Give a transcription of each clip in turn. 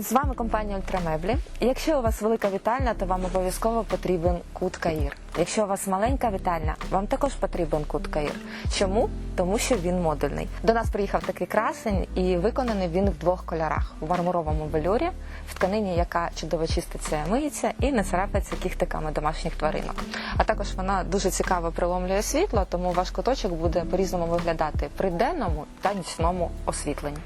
З вами компанія Ультрамеблі. Якщо у вас велика вітальня, то вам обов'язково потрібен кут Каїр. Якщо у вас маленька вітальня, вам також потрібен кут Каїр. Чому? Тому що він модульний. До нас приїхав такий красень, і виконаний він в двох кольорах: у мармуровому велюрі, в тканині, яка чудово чиститься, миється і не царапається кіхтиками домашніх тваринок. А також вона дуже цікаво приломлює світло, тому ваш куточок буде по-різному виглядати при денному та нічному освітленні.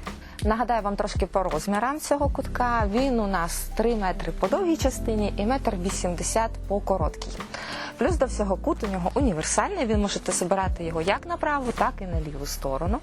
Нагадаю вам трошки по розмірам цього кутка. Він у нас 3 метри по довгій частині і метр 80 по короткій. Плюс до всього кут у нього універсальний. Ви можете збирати його як на праву, так і на ліву сторону.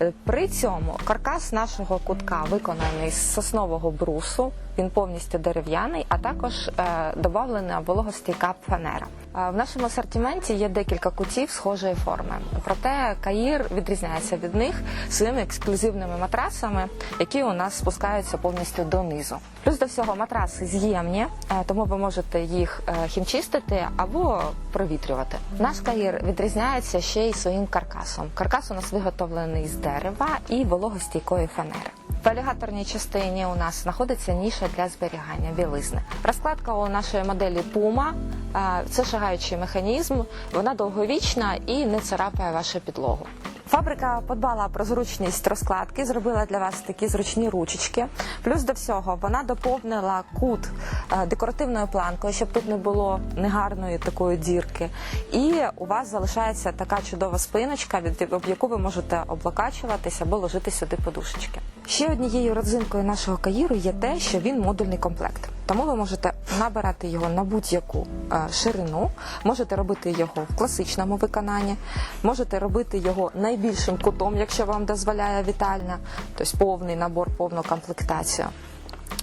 Е, При цьому каркас нашого кутка виконаний з соснового брусу. Він повністю дерев'яний, а також е, додавлена вологостійка фанера. В нашому асортименті є декілька кутів схожої форми. Проте Каїр відрізняється від них своїми ексклюзивними матрасами, які у нас спускаються повністю донизу. Плюс до всього матраси з'ємні, е, тому ви можете їх е, хімчистити або провітрювати. Наш Каїр відрізняється ще й своїм каркасом. Каркас у нас виготовлений з дерева і вологостійкої фанери. В алігаторній частині у нас знаходиться ніша для зберігання білизни. Розкладка у нашої моделі Puma – е, це шагаючий механізм, вона довговічна і не царапає вашу підлогу. Фабрика подбала про зручність розкладки, зробила для вас такі зручні ручечки. Плюс до всього вона доповнила кут е, декоративною планкою, щоб тут не було негарної такої дірки. І у вас залишається така чудова спиночка, від об яку ви можете облокачуватися або ложити сюди подушечки. Ще однією родзинкою нашого каїру є те, що він модульний комплект. Тому ви можете набирати його на будь-яку е, ширину, можете робити його в класичному виконанні, можете робити його найбільшим кутом, якщо вам дозволяє вітальня, тобто повний набор, повну комплектацію.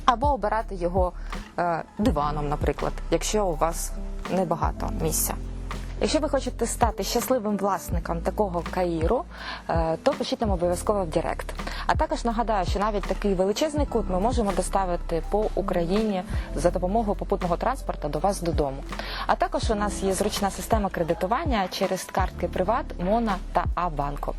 Або обирати його е, диваном, наприклад, якщо у вас небагато місця. Якщо ви хочете стати щасливим власником такого каїру, е, то пишіть нам обов'язково в Директ. А також нагадаю, що навіть такий величезний кут ми можемо доставити по Україні за допомогою попутного транспорту до вас додому. А також у нас є зручна система кредитування через картки Приват, Мона та Абанку.